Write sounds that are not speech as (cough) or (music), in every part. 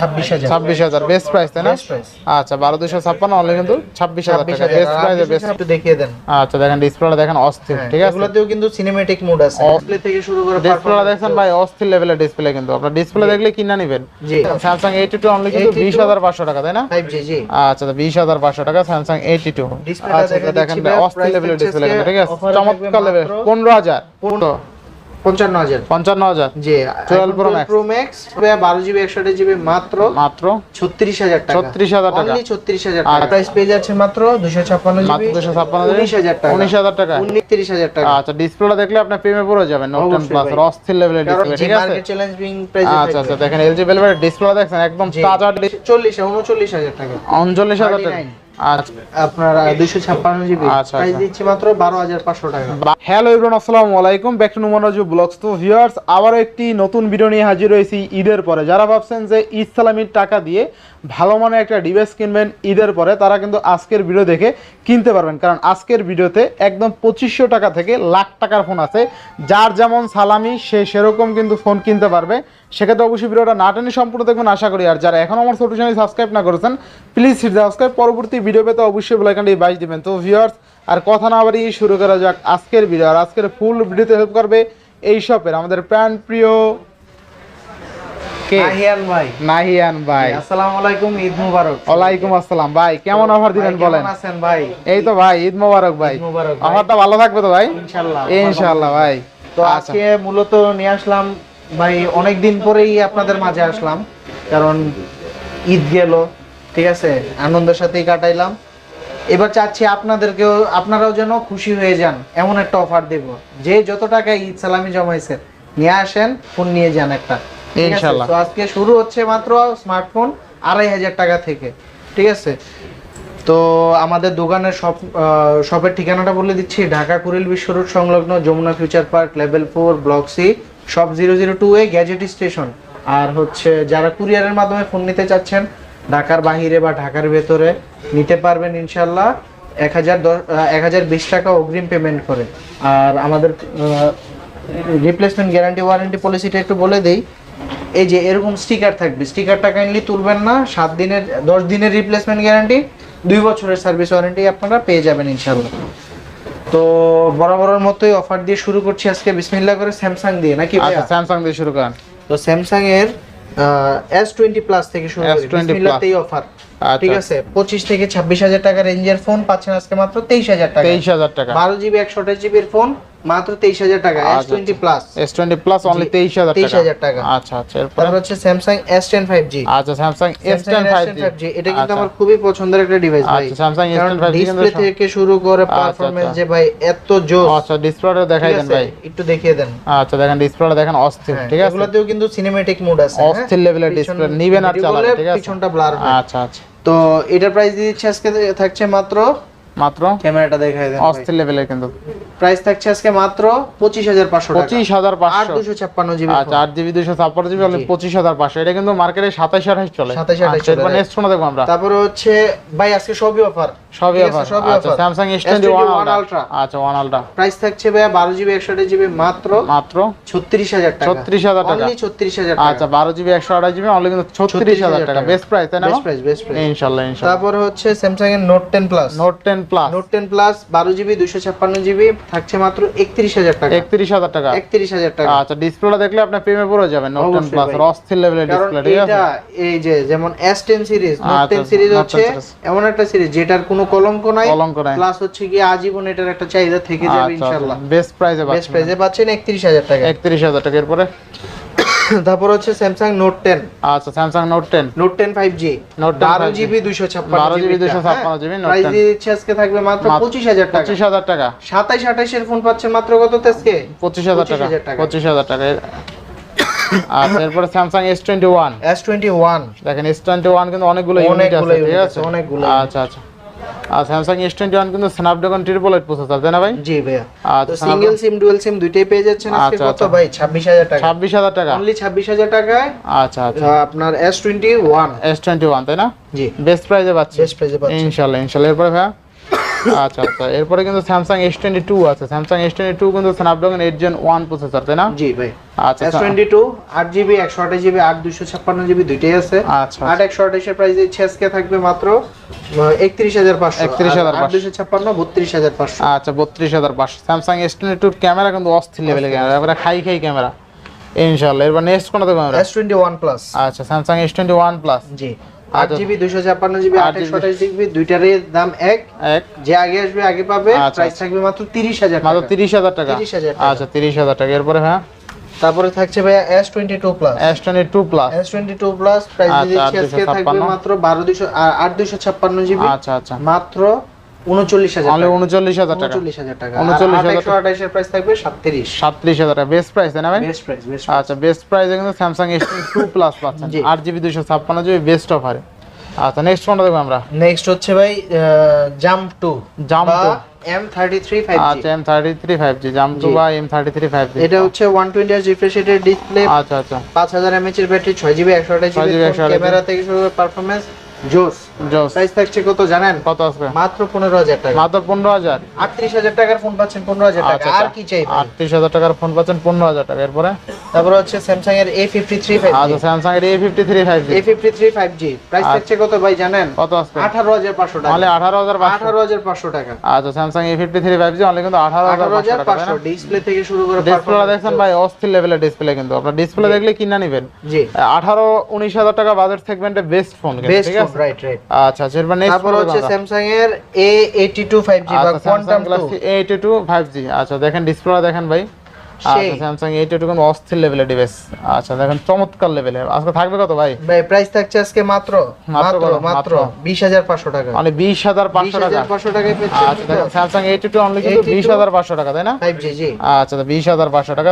ছাব্বিশ হাজার। Best price তাই না? আচ্ছা বারো দুশো ছাপ্পান্ন অনলি কিন্তু ছাব্বিশ হাজার টাকা। বেস্ট প্রাইস বেস্ট একটু দেখিয়ে দেন। আচ্ছা দেখেন ডিসপ্লেটা দেখেন অস্থির ঠিক আছে? এগুলোতেও কিন্তু সিনেমেটিক মোড আছে। ডিসপ্লে থেকে শুরু করে ডিসপ্লেটা performance ভাই অস্থির লেভেলের ডিসপ্লে কিন্তু। আপনার ডিসপ্লে দেখলে কিনা নেবেন। জি। স্যামসাং এইটি টু অনলি কিন্তু বিশ হাজার পাঁচশো টাকা তাই না? 5G জি। আচ্ছা বিশ হাজার পাঁচশো টাকা স্যামসাং এইটি টু ডিসপ্লেটা আচ্ছা দেখেন ভাই, অস্থির লেভেলের ডিসপ্লে কিন্তু ঠিক আছে? চমৎকার লেভেল পনেরো হাজার। পঞ্চান্ন হাজার। পঞ্চান্ন হাজার। জি 12 Pro Max। প্রো ম্যাক্স বারো জিবি একশো জিবি মাত্র মাত্র ছত্রিশ হাজার টাকা। 36,000 টাকা। অনলি ছত্রিশ হাজার টাকা। প্রাইস পেয়ে যাচ্ছে মাত্র দুশো ছাপ্পান্ন জিবি দুশো ছাপ্পান্ন উনিশ হাজার টাকা উনিশ হাজার টাকা। হাজার টাকা। আচ্ছা ডিসপ্লেটা দেখলে আপনি প্রেমে পড়ে যাবেন নোট টেন প্লাস অস্থির লেভেলের ডিসপ্লে ঠিক আছে? চ্যালেঞ্জিং প্রাইস আচ্ছা আচ্ছা দেখেন এলজি একদম তাজা চল্লিশ উনচল্লিশ হাজার টাকা। উনচল্লিশ হাজার টাকা। 39 আপনার দুশো ছাপ্পান্ন জিবি। আচ্ছা, প্রাইস আচ্ছা। দিচ্ছি মাত্র বারো হাজার পাঁচশো টাকা। হ্যালো ইবরান আসসালামু আলাইকুম। ব্যাক টু নুমানাজু ব্লগস তো ভিউয়ার্স আবারও একটি নতুন ভিডিও নিয়ে হাজির হয়েছি ঈদের পরে। যারা ভাবছেন যে ঈদ সালামির টাকা দিয়ে ভালো মানের একটা ডিভাইস কিনবেন ঈদের পরে তারা কিন্তু আজকের ভিডিও দেখে কিনতে পারবেন। কারণ আজকের ভিডিওতে একদম পঁচিশশো টাকা থেকে লাখ টাকার ফোন আছে। যার যেমন সালামি সে সেরকম কিন্তু ফোন কিনতে পারবে। সেক্ষেত্রে অবশ্যই ভিডিওটা না টেনে সম্পূর্ণ দেখবেন আশা করি। আর যারা এখন আমার ছোট চ্যানেল সাবস্ক্রাইব না করেছেন প্লিজ হিট সাবস্ক্রাইব পরবর্তী ভিডিও পেতে অবশ্যই বেলাইকানটি বাইশ দিবেন। তো ভিউয়ার্স আর কথা না বাড়িয়ে শুরু করা যাক আজকের ভিডিও আর আজকের ফুল ভিডিওতে হেল্প করবে এই শপের আমাদের প্রাণ প্রিয় কে? আহিয়ান ভাই। নাহিয়ান ভাই। আসসালামু আলাইকুম ঈদ মুবারক। ওয়ালাইকুম আসসালাম। ভাই কেমন অফার দিবেন বলেন কেমন আছেন ভাই? এই তো ভাই ঈদ মোবারক ভাই। ঈদ অফারটা ভালো থাকবে তো ভাই? ইনশাআল্লাহ ইনশাআল্লাহ ভাই। তো আচ্ছা। আজকে মূলত নিয়ে আসলাম ভাই অনেক দিন পরেই আপনাদের মাঝে আসলাম কারণ ঈদ গেল ঠিক আছে? আনন্দের সাথেই কাটাইলাম। এবার চাচ্ছি আপনাদেরকেও আপনারাও যেন খুশি হয়ে যান এমন একটা অফার দেব। যে যত টাকা ঈদ সালামি জমাইছেন নিয়ে আসেন ফোন নিয়ে যান একটা। ইনশাআল্লাহ। তো আজকে শুরু হচ্ছে মাত্র স্মার্টফোন আড়াই হাজার টাকা থেকে ঠিক আছে? তো আমাদের দোকানের শপ শপের ঠিকানাটা বলে দিচ্ছি ঢাকা কুরিল বিশ্ব রোড সংলগ্ন Jamuna future park level four block C shop zero zero two A gadget station. আর হচ্ছে যারা কুরিয়ারের মাধ্যমে ফোন নিতে চাচ্ছেন, ঢাকার বাহিরে বা ঢাকার ভেতরে নিতে পারবেন ইনশাল্লাহ এক হাজার দশ এক হাজার বিশ টাকা অগ্রিম পেমেন্ট করে। আর আমাদের রিপ্লেসমেন্ট গ্যারান্টি ওয়ারেন্টি পলিসিটা একটু বলে দিই। এই যে এরকম স্টিকার থাকবে স্টিকারটা কাইন্ডলি তুলবেন না, সাত দিনের, দশ দিনের রিপ্লেসমেন্ট গ্যারান্টি দুই বছরের সার্ভিস ওয়ারেন্টি আপনারা পেয়ে যাবেন ইনশাল্লাহ তো বরাবরের মতোই অফার দিয়ে শুরু করছি আজকে বিসমিল্লাহ করে স্যামসাং দিয়ে নাকি আচ্ছা স্যামসাং দিয়ে শুরু করেন। তো স্যামসাং এর এস টোয়েন্টি প্লাস থেকে শুরু করি S20 বিসমিল্লাহতেই অফার আচ্ছা। ঠিক আছে পঁচিশ থেকে ছাব্বিশ হাজার টাকা রেঞ্জের ফোন পাচ্ছেন আজকে মাত্র তেইশ হাজার টাকা। তেইশ হাজার টাকা। বারো জিবি একশো জিবির ফোন মাত্র তেইশ হাজার টাকা এস আচ্ছা, twenty plus S twenty plus only জি, তেইশ 23,000 টাকা। আচ্ছা আচ্ছা এরপরে? তারপর হচ্ছে টেন ফাইভ জি আচ্ছা Samsung S ten five G এটা কিন্তু আমার খুবই পছন্দের একটা ডিভাইস ভাই। আচ্ছা, Samsung S10 5G ডিসপ্লে থেকে শুরু করে আচ্ছা, পারফরম্যান্স আচ্ছা। যে ভাই এত জোস আচ্ছা ডিসপ্লেটা দেখাই দেন ভাই। একটু দেখিয়ে দেন। আচ্ছা দেখেন ডিসপ্লেটা দেখেন অস্থির হ্যাঁ, ঠিক আছে? এগুলোতেও কিন্তু সিনেমেটিক মোড আছে হ্যাঁ? অস্থির লেভেলের ডিসপ্লে নিবেন আর চালাবেন ঠিক আছে? পিছনটা ব্লার হয়। আচ্ছা আচ্ছা। তো এটার প্রাইস দিচ্ছে আজকে থাকছে মাত্র মাত্র? ক্যামেরাটা দেখাই দেন অস্থির লেভেলের কিন্তু। প্রাইস থাকছে আজকে মাত্র জিবি আচ্ছা জিবি দুশো ছাপ্পান্ন জিবি অনলি জি। পঁচিশ হাজার পাঁচশো। এটা কিন্তু মার্কেটে সাতাশ আঠাশ চলে। 27 28 চলে, নেক্সট শোনা দেখব আমরা। তারপরে হচ্ছে ভাই আজকে সবই অফার সবই অফার আচ্ছা offer। Samsung S twenty S21 one Ultra। আচ্ছা প্রাইস থাকছে জিবি মাত্র মাত্র ছত্রিশ হাজার টাকা। 36,000 টাকা। অনলি ছত্রিশ হাজার আচ্ছা বারো জিবি একশো আঠাশ জিবি অনলি কিন্তু ছত্রিশ হাজার টাকা। বেস্ট প্রাইস তাই না? বেস্ট প্রাইস বেস্ট প্রাইস তারপরে হচ্ছে এর থাকছে মাত্র একত্রিশ হাজার টাকা। একত্রিশ হাজার টাকা। একত্রিশ হাজার টাকা। আচ্ছা ডিসপ্লেটা দেখলে আপনি প্রেমে পড়ে যাবেন নোট টেন অবশ্যই প্লাস ভাই। অস্থির লেভেলের ডিসপ্লে ঠিক আছে? এটা এই যে যেমন এস টেন সিরিজ নোট আচ্ছা, টেন সিরিজ হচ্ছে এমন একটা সিরিজ যেটার কোনো কলঙ্ক নাই। কলঙ্ক নাই। প্লাস হচ্ছে কি আজীবন এটার একটা চাহিদা থেকে যাবে ইনশাল্লাহ। বেস্ট প্রাইসে বেস্ট প্রাইসে পাচ্ছেন। একত্রিশ হাজার টাকা। একত্রিশ হাজার টাকা এরপরে? তারপর হচ্ছে স্যামসাং নোট টেন আচ্ছা Samsung note ten note ten five G 10 বারো 5G জিবি দুইশো ছাপ্পান্ন 12 GB 256 GB Note প্রাইস 10 দিয়ে দিচ্ছে আজকে থাকবে মাত্র পঁচিশ হাজার টাকা। পঁচিশ হাজার টাকা। সাতাইশ আঠাইশের ফোন পাচ্ছেন মাত্র কত আজকে? পঁচিশ হাজার টাকা। 25,000 টাকা। পঁচিশ হাজার টাকা। আচ্ছা এরপরে Samsung S twenty one S twenty one দেখেন এস টোয়েন্টি ওয়ান কিন্তু অনেকগুলো ইউনিট আছে ঠিক আছে, অনেকগুলো। আচ্ছা আচ্ছা। আর স্যামসাং এস টোয়েন্টি ওয়ান কিন্তু স্ন্যাপড্রাগন ট্রিপল এইট প্রসেসর তাই না ভাই? জি ভাইয়া। তো আচ্ছা সিঙ্গেল সিম ডুয়াল সিম দুইটাই পেয়ে যাচ্ছেন আজকে। আচ্ছা, কত আচ্ছা। ভাই? ছাব্বিশ হাজার টাকা। ছাব্বিশ হাজার টাকা। অনলি ছাব্বিশ হাজার টাকায়। আচ্ছা আচ্ছা। আপনার S twenty one S twenty one তাই না? জি। বেস্ট প্রাইসে পাচ্ছেন বেস্ট প্রাইসে পাচ্ছেন ইনশাল্লাহ ইনশাআল্লাহ এরপর ভাইয়া? আচ্ছা আচ্ছা। এরপরে কিন্তু স্যামসাং এস টোয়েন্টি টু আছে। স্যামসাং এস টোয়েন্টি টু কিন্তু Snapdragon eight gen one processor তাই না? জি ভাই। আচ্ছা এস টোয়েন্টি টু আট জিবি একশো আঠাশ জিবি আট দুশো ছাপ্পান্ন জিবি দুইটাই আছে। আচ্ছা আট একশো আঠাশের প্রাইস দিচ্ছে আজকে থাকবে মাত্র একত্রিশ হাজার পাঁচশো। 31,500 আট দুশো ছাপ্পান্ন বত্রিশ হাজার পাঁচশো। আচ্ছা বত্রিশ হাজার পাঁচশো। স্যামসাং এস টোয়েন্টি টুর ক্যামেরা কিন্তু অস্থির লেভেলের ক্যামেরা এবারে খাই খাই ক্যামেরা ইনশাল্লাহ এরপর নেক্সট কোনটা দেখব আমরা? এস টোয়েন্টি ওয়ান প্লাস আচ্ছা Samsung S twenty one plus জি। আট। জিবি দুশো ছাপ্পান্ন জিবি আট আট একশো GB আঠাশ জিবি দুইটারই দাম এক। এক। যে আগে আসবে আগে পাবে। প্রাইস। থাকবে মাত্র তিরিশ হাজার মাত্র টাকা। তিরিশ হাজার টাকা? 30,000 টাকা। আচ্ছা তিরিশ হাজার টাকা। এরপরে হ্যাঁ? তারপরে থাকছে ভাইয়া S twenty two plus S twenty two plus S twenty two plus price দিচ্ছি আজকে থাকবে মাত্র বারো দুশো আট দুশো ছাপ্পান্ন জিবি আচ্ছা আচ্ছা। মাত্র উনচল্লিশ হাজার অনলি উনচল্লিশ হাজার টাকা। উনচল্লিশ হাজার টাকা। 39,000 একশো আঠাশের প্রাইস থাকবে সাতত্রিশ। সাতত্রিশ হাজার টাকা। বেস্ট প্রাইস তাই না ভাই? বেস্ট প্রাইস বেস্ট আচ্ছা বেস্ট প্রাইসে কিন্তু স্যামসাং এস টু প্লাস পাচ্ছেন। আট জিবি দুশো ছাপ্পান্ন জিবি বেস্ট অফারে আচ্ছা নেক্সট কোনটা দেখব আমরা। নেক্সট হচ্ছে ভাই জাম্প টু বা এম থার্টি থ্রি ফাইভ আচ্ছা M thirty three five G jump two. বা এম থার্টি থ্রি ফাইভ এটা হচ্ছে ওয়ান টোয়েন্টি আর রিফ্রেশ রেটের ডিসপ্লে আচ্ছা আচ্ছা। পাঁচ হাজার এমএচ এর ব্যাটারি ছয় জিবি একশো আঠাশ 6GB, জিবি 128 ক্যামেরা থেকে শুরু করে পারফরমেন্স জোস। জোস। থাকছে কত জানেন? কত আসবে মাত্র টাকা। মাত্র টাকার ফোন পাচ্ছেন টাকা। আর কি চাই ভাই? আটত্রিশ হাজার টাকার ফোন পাচ্ছেন টাকা। এরপরে? তারপর হচ্ছে এর আচ্ছা এর প্রাইস আচ্ছা। থাকছে কত ভাই জানেন? কত আসবে আঠারো হাজার পাঁচশো টাকা। টাকা। আচ্ছা অনলি কিন্তু ডিসপ্লে থেকে শুরু করে ডিসপ্লে ভাই অস্থির লেভেলের ডিসপ্লে কিন্তু। আপনার ডিসপ্লে দেখলে কিনা নেবেন। জি। আঠারো উনিশ হাজার টাকা বাজেট সেগমেন্টে বেস্ট ফোন ঠিক আছে? রাইট রাইট আচ্ছা আচ্ছা এরপর নেক্সট তারপর হচ্ছে স্যামসাং এর এ এইটি টু ফাইভ জি বা কোয়ান্টাম টু ফাইভ জি আচ্ছা দেখেন ডিসপ্লে দেখেন ভাই। আচ্ছা স্যামসাং এইটি টু কিন্তু অস্থির লেভেলের ডিভাইস আচ্ছা দেখেন চমৎকার আজকে থাকবে কত ভাই? ভাই প্রাইস থাকছে আজকে মাত্র মাত্র মাত্র টাকা। মানে টাকা। আচ্ছা দেখেন স্যামসাং এইটি টু অনলি কিন্তু 82 বিশ হাজার পাঁচশো টাকা তাই না? জি। আচ্ছা তো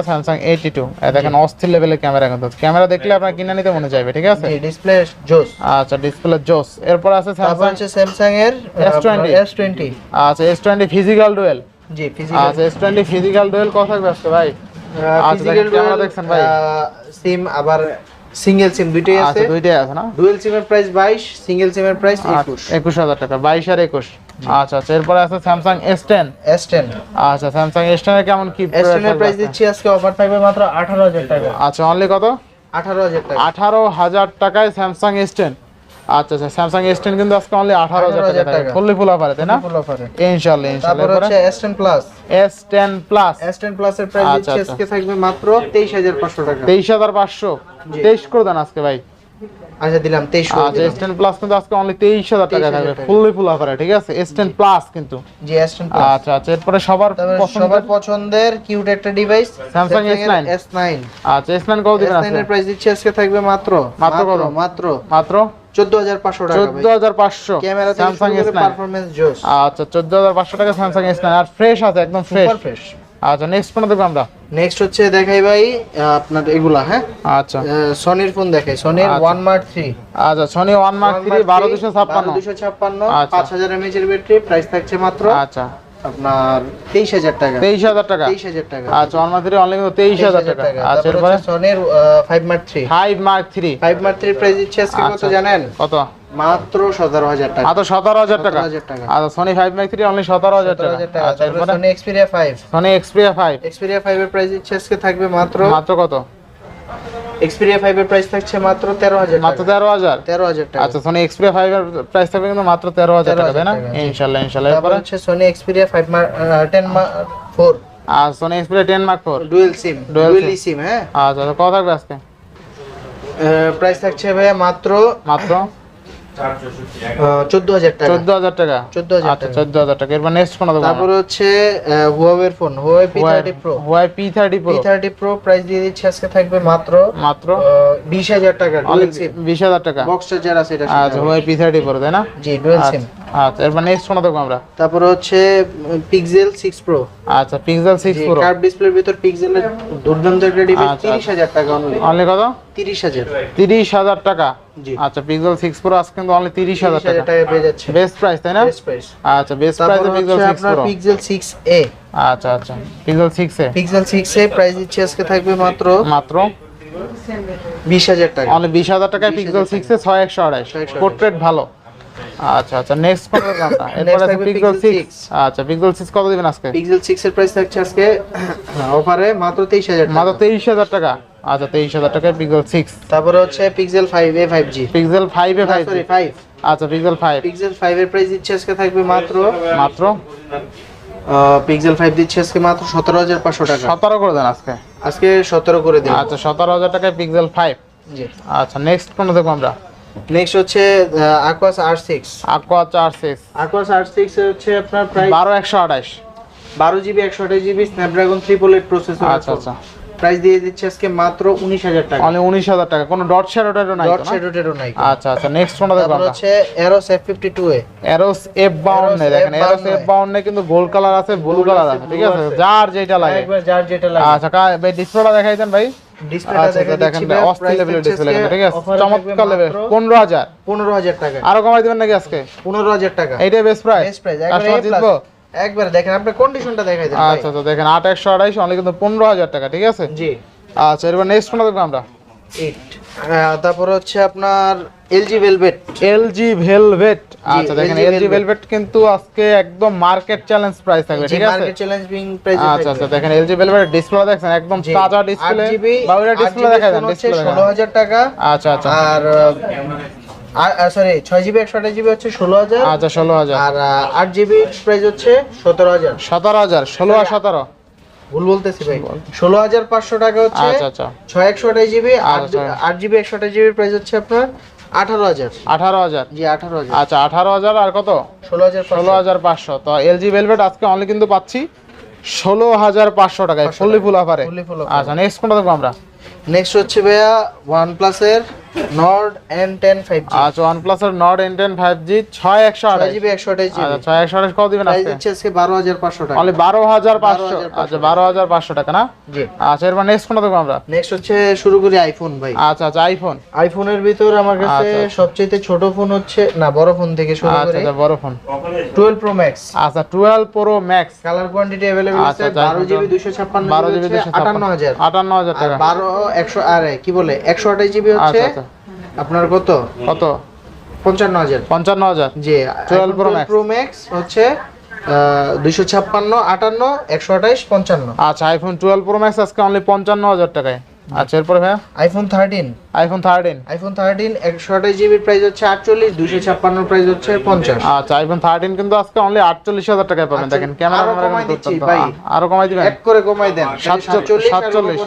স্যামসাং এইটি টু দেখেন অস্থির লেভেলের ক্যামেরা কিন্তু ক্যামেরা দেখলে আপনার কিনে নিতে মনে চাইবে ঠিক আছে? ডিসপ্লে জোস। আচ্ছা ডিসপ্লে জোস। এরপর আছে স্যামসাং স্যামসাং এর S20 এস টোয়েন্টি আচ্ছা এস টোয়েন্টি ফিজিক্যাল ডুয়েল জি ফিজিক্যাল আচ্ছা এস টোয়েন্টি ফিজিক্যাল ডুয়েল কত থাকবে আজকে ভাই? আচ্ছা, ক্যামেরা দেখছেন ভাই? সিম আবার সিঙ্গেল সিম দুইটাই আছে। আচ্ছা দুইটাই আছে না? ডুয়েল সিমের প্রাইস বাইশ সিঙ্গেল সিমের প্রাইস একুশ। একুশ হাজার টাকা বাইশ আর একুশ। আচ্ছা আচ্ছা এরপরে আছে Samsung S ten S ten আচ্ছা স্যামসাং এস টেনের কেমন কি এস টেনের প্রাইস দিচ্ছি আজকে অফার থাকবে মাত্র আঠারো হাজার টাকা। আচ্ছা অনলি কত? আঠারো হাজার টাকা। আঠারো হাজার টাকায় স্যামসাং এস টেন আচ্ছা আচ্ছা স্যামসাং এস টেন কিন্তু আজকে অনলি আঠারো হাজার টাকা টাকা। ফুললি ফুল অফারে তাই না? ফুল অফারে ইনশাল্লাহ ইনশাল্লাহ তারপর হচ্ছে S ten plus S ten plus S ten plus এর প্রাইস আচ্ছা, আচ্ছা। আজকে থাকবে মাত্র তেইশ হাজার পাঁচশো টাকা। তেইশ হাজার পাঁচশো। তেইশ করে দেন আজকে ভাই। আচ্ছা দিলাম তেইশ আচ্ছা এস টেন প্লাস কিন্তু আজকে অনলি তেইশ হাজার টাকা থাকবে ফুললি ফুল অফারে ঠিক আছে? এস টেন প্লাস কিন্তু। জি এস টেন প্লাস আচ্ছা আচ্ছা এরপরে সবার সবার পছন্দের কিউট একটা ডিভাইস S9 এস নাইন আচ্ছা এস নাইন কত দিবেন এস আজকে? নাইনের প্রাইস দিচ্ছি আজকে থাকবে মাত্র। মাত্র? মাত্র। মাত্র? চোদ্দ হাজার পাঁচশো টাকা চোদ্দ হাজার পাঁচশো। ক্যামেরা স্যামসাং এস নাইন জোস। আচ্ছা চোদ্দ হাজার পাঁচশো টাকা স্যামসাং এস আর ফ্রেশ আছে একদম ফ্রেশ সুপার ফ্রেশ আচ্ছা নেক্সট ফোন দেখব আমরা। নেক্সট হচ্ছে দেখাই ভাই আপনার এগুলা হ্যাঁ? আচ্ছা। সনির ফোন দেখাই সনির আচ্ছা। ওয়ান মার্ক থ্রি আচ্ছা সনি ওয়ান মার্ক থ্রি বারো দুশো ছাপ্পান্ন। দুশো ছাপ্পান্ন আচ্ছা। পাঁচ হাজার এমএচ এর ব্যাটারি প্রাইস থাকছে মাত্র আচ্ছা। আপনার তেইশ হাজার টাকা। তেইশ হাজার টাকা? টাকা। আচ্ছা ওয়ান মার্ক অনলি টাকা। আচ্ছা এরপরে? মার্ক মার্ক মার্ক প্রাইস দিচ্ছে আজকে কত আচ্ছা। জানেন? কত? মাত্র সতেরো হাজার টাকা। মাত্র সতেরো হাজার টাকা? 17,000 টাকা। আচ্ছা সনি মার্ক অনলি টাকা। আচ্ছা এরপরে? Sony Xperia five Sony Xperia five Xperia five এর প্রাইস দিচ্ছে আজকে থাকবে মাত্র মাত্র কত? এক্সপিরিয়া ফাইভ এর প্রাইস থাকছে মাত্র তেরো হাজার মাত্র তেরো হাজার? তেরো হাজার টাকা। আচ্ছা সনি এক্সপিরিয়া ফাইভ এর প্রাইস থাকবে কিন্তু মাত্র তেরো হাজার টাকা তাই না? 13,000। ইনশাল্লাহ ইনশাল্লাহ। তারপর হচ্ছে Sony Xperia five ten four আর Sony Xperia ten mark four dual SIM dual SIM হ্যাঁ। আচ্ছা আচ্ছা কত থাকবে আজকে? প্রাইস থাকছে ভাইয়া মাত্র মাত্র? চোদ্দ হাজার টাকা। চোদ্দ হাজার টাকা? 14,000 আচ্ছা চোদ্দ হাজার টাকা। এরপর নেক্সট ফোন দেবো হচ্ছে হুয়াওয়ের phone Huawei P thirty pro Y P thirty pro thirty pro price দিয়ে দিচ্ছে আজকে থাকবে মাত্র মাত্র? বিশ হাজার টাকা বিশ হাজার টাকা। বক্স চার্জার আছে এটা আচ্ছা ওয়াই পি থার্টি প্রো তাই না? জি ডুয়েল সিম আচ্ছা আচ্ছা এরপর নেক্সট ফোন দেখব আমরা। তারপরে হচ্ছে পিক্সেল সিক্স প্রো আচ্ছা পিক্সেল সিক্স প্রো কার্ভ ডিসপ্লের ভিতর পিক্সেলের দুর্দান্ত একটা ডিভাইস আচ্ছা, তিরিশ হাজার টাকা অনলি অনলি কত? তিরিশ হাজার। তিরিশ হাজার টাকা। জি। আচ্ছা পিক্সেল সিক্স প্রো আজকে কিন্তু অনলি তিরিশ হাজার তিরিশ হাজার টাকা। টাকা পেয়ে যাচ্ছে। বেস্ট প্রাইস তাই না? বেস্ট প্রাইস আচ্ছা বেস্ট প্রাইসে পিক্সেল হচ্ছে সিক্স আপনার প্রো পিক্সেল সিক্স এ আচ্ছা আচ্ছা Pixel six A. Pixel six A price দিচ্ছে আজকে থাকবে মাত্র মাত্র? বিশ হাজার টাকা। অনলি বিশ হাজার টাকায় পিক্সেল সিক্স এ ছয় একশো আড়াইশ। 628 পোর্ট্রেট ভালো। আচ্ছা আচ্ছা নেক্সট কোন আমরা এরপরে আছে পিক্সেল 6 আচ্ছা পিক্সেল 6 কত দিবেন আজকে? পিক্সেল 6 এর প্রাইস থাকছে আজকে অফারে মাত্র 23000 মাত্র 23000 টাকা। আচ্ছা 23000 টাকায় পিক্সেল 6 তারপরে হচ্ছে Pixel 5 A 5G Pixel 5 A 5 sorry 5 আচ্ছা পিক্সেল 5 পিক্সেল 5 এর প্রাইস দিচ্ছে আজকে থাকবে মাত্র? মাত্র? পিক্সেল 5 দিচ্ছে আজকে মাত্র 17500 টাকা। 17 করে দেন আজকে। আজকে 17 করে দিন আচ্ছা 17000 টাকায় পিক্সেল 5 জি। আচ্ছা নেক্সট কোন দেখো আমরা? নেক্সট হচ্ছে Aquos R6 aqua 46 Aquos R6 এর হচ্ছে আপনার price 12128 12 GB 128 GB Snapdragon 388 processor আচ্ছা আচ্ছা। প্রাইস দিয়ে দিচ্ছে আজকে মাত্র 19000 টাকা। অনলি 19000 টাকা। কোনো ডট শ্যাডো নাই ডট তো না? শ্যাডো নাই আচ্ছা আচ্ছা নেক্সট কোনটা দেখো তারপর আমরা। হচ্ছে Eros F52 A. Eros F bound Eros দেখেন এরোস F52 এফ বাউন্ড কিন্তু গোল্ড কালার আছে ব্লু কালার আছে, ঠিক আছে। যার যেটা লাগে। একবার যার যেটা লাগে। আচ্ছা ডিসপ্লেটা দেখাই দেন ভাই? আচ্ছা দেখে দেখেন দিচ্ছি অস্থির লেভেলের ডিসপ্লে কিন্তু ঠিক আছে? চমৎকার লেভেল মাত্র 15000 15000 টাকা। আরও কমাই দিবেন নাকি আজকে? 15000 টাকা। এইটাই বেস্ট প্রাইস একবার। দেখেন আপনি কন্ডিশনটা দেখাই দেন আচ্ছা আচ্ছা দেখেন 8128 অনলি কিন্তু 15000 টাকা ঠিক আছে? জি। আচ্ছা এবার নেক্সট কোনটা দেখব আমরা। 8 তারপর হচ্ছে আপনার এলজি ভেলভেট এলজি ভেলভেট আচ্ছা দেখেন এলজি ভেলভেট কিন্তু আজকে একদম মার্কেট চ্যালেঞ্জ প্রাইস থাকবে ঠিক আছে? মার্কেট চ্যালেঞ্জিং প্রাইস আচ্ছা আচ্ছা দেখেন এলজি ভেলভেট ডিসপ্লে দেখছেন একদম তাজা ডিসপ্লে জিবি বা ওইটা ডিসপ্লে দেখা দেন ডিসপ্লে দেখা ষোলো হাজার টাকা। আচ্ছা আচ্ছা। আর সরি ছয় জিবি একশো আঠাশ জিবি হচ্ছে ষোলো হাজার। আচ্ছা ষোলো হাজার। আর আট জিবি প্রাইস হচ্ছে সতেরো হাজার। সতেরো হাজার ষোলো আর সতেরো। ভুল বলতেছি ভাই। ষোলো হাজার পাঁচশো টাকা হচ্ছে আচ্ছা আচ্ছা। ছয় একশো আঠাশ জিবি আচ্ছা। আট জিবি একশো আঠাশ জিবির প্রাইস হচ্ছে আপনার আঠারো হাজার। আঠারো হাজার? জি আঠারো হাজার। আচ্ছা আঠারো হাজার আর কত? ষোলো হাজার ষোলো হাজার পাঁচশো। তো এলজি ভেলভেট আজকে অনলি কিন্তু পাচ্ছি ষোলো হাজার পাঁচশো টাকায় ফুললি ফুল অফারে আচ্ছা নেক্সট কোনটা দেখব আমরা? নেক্সট হচ্ছে ভাইয়া ওয়ান প্লাসের Nord N ten five G আচ্ছা প্লাস এর Nord N ten five G ছয় একশো আঠাশ। জিবি একশো আঠাশ আচ্ছা জিবি ছয় একশো আঠাশ কত দিবেন প্রাইস দিচ্ছে আজকে বারো হাজার পাঁচশো টাকা। অনলি বারো হাজার পাঁচশো। আচ্ছা বারো হাজার পাঁচশো টাকা না? জি। আচ্ছা এরপর নেক্সট কোনটা দেখব আমরা? নেক্সট হচ্ছে শুরু করি আইফোন ভাই। আচ্ছা আচ্ছা আইফোন আইফোনের ভিতর আমার কাছে আচ্ছা, আচ্ছা। সবচেয়ে ছোট ফোন হচ্ছে না বড় ফোন থেকে শুরু করে আচ্ছা বড় ফোন টুয়েলভ প্রো ম্যাক্স আচ্ছা twelve pro max colour quantity আচ্ছা, আছে আচ্ছা, বারো জিবি দুশো ছাপ্পান্ন বারো জিবি জিবি দুশো আটান্ন হাজার। আটান্ন হাজার আর টাকা। বারো একশো আর কি বলে একশো আঠাশ জিবি হচ্ছে আপনার কত? কত? পঞ্চান্ন হাজার পঞ্চান্ন হাজার জি 12 প্রো ম্যাক্স প্রো ম্যাক্স হচ্ছে দুইশো ছাপ্পান্ন আটান্ন একশো আঠাশ পঞ্চান্ন। আচ্ছা আইফোন টুয়েলভ প্রো ম্যাক্স আজকে অনলি পঞ্চান্ন হাজার টাকায়। আচ্ছা এরপরে ভাইয়া? IPhone thirteen iPhone thirteen iPhone thirteen একশো আঠাশ জিবির প্রাইস হচ্ছে আটচল্লিশ দুইশো ছাপ্পান্ন প্রাইস হচ্ছে পঞ্চাশ। আচ্ছা আইফোন থার্টিন কিন্তু আজকে অনলি আটচল্লিশ হাজার টাকায় পাবেন। আচ্ছা, দেখেন ক্যামেরা আরও কমাই দিচ্ছি ভাই। আরও কমাই দিবেন? এক করে কমাই দেন সাতচল্লিশ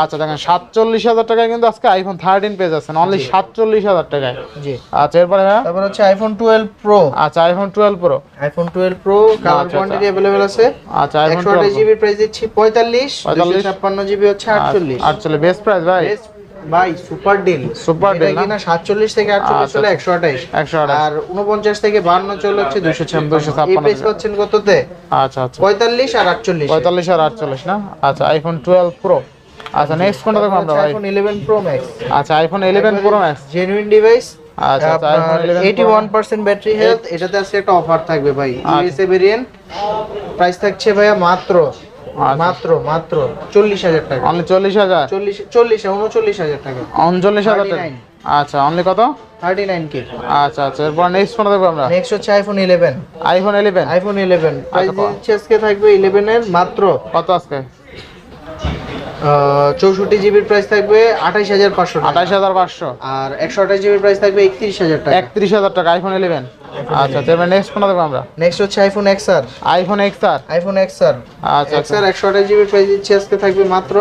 আচ্ছা দেখেন সাতচল্লিশ হাজার টাকায় কিন্তু আজকে আইফোন থার্টিন পেয়ে যাচ্ছেন। অনলি সাতচল্লিশ হাজার টাকায়। জি। আচ্ছা এরপরে ভাইয়া তারপর হচ্ছে আইফোন টুয়েলভ প্রো আচ্ছা iPhone twelve pro iPhone twelve pro colour quantity available আছে। আচ্ছা আইফোন আঠাশ জিবির প্রাইস দিচ্ছি পঁয়তাল্লিশ 45 দুইশো ছাপ্পান্ন জিবি হচ্ছে আটচল্লিশ। আটচল্লিশ বেস্ট প্রাইস ভাই। Best ভাই সুপার ডিল। Super deal না? কিনা সাতচল্লিশ থেকে আটচল্লিশ আচ্ছা, চলে আচ্ছা। একশো আঠাশ। একশো আঠাশ। আর উনপঞ্চাশ থেকে বান্ন চলে হচ্ছে দুশো ছাপ্পান্ন এই 256 প্রাইস পাচ্ছেন কততে? আচ্ছা আচ্ছা। পঁয়তাল্লিশ আর আটচল্লিশ। পঁয়তাল্লিশ আর আটচল্লিশ না? আচ্ছা আইফোন টুয়েলভ প্রো আচ্ছা নেক্সট কোনটা দেখব আমরা ভাই? আইফোন ইলেভেন প্রো ম্যাক্স আচ্ছা iPhone eleven pro max genuine device আচ্ছা আচ্ছা iPhone eleven eighty one percent battery health এটাতে আজকে একটা অফার থাকবে ভাই। আচ্ছা। ইউএসএ ভেরিয়েন্ট প্রাইস থাকছে ভাইয়া মাত্র মাত্র মাত্র চল্লিশ হাজার টাকা। অনলি চল্লিশ হাজার? চল্লিশ চল্লিশ উনচল্লিশ হাজার টাকা। উনচল্লিশ হাজার টাকা। আচ্ছা অনলি কত? থার্টি নাইন কে আচ্ছা আচ্ছা এরপর নেক্সট কোনটা দেখব আমরা। নেক্সট হচ্ছে iPhone eleven iPhone eleven iPhone eleven আচ্ছা, আজকে থাকবে ইলেভেন এর মাত্র কত আজকে? চৌষট্টি জিবির প্রাইস থাকবে আঠাইশ হাজার পাঁচশো আঠাশ হাজার পাঁচশো। আর একশো আঠাশ জিবির প্রাইস থাকবে একত্রিশ হাজার টাকা। একত্রিশ হাজার টাকা আইফোন ইলেভেন আচ্ছা আচ্ছা এবার নেক্সট কোনটা দেখব আমরা। নেক্সট হচ্ছে iPhone X R iPhone X R iPhone X R আচ্ছা এক্স আর একশো আঠাশ জিবির প্রাইস দিচ্ছে আজকে থাকবে মাত্র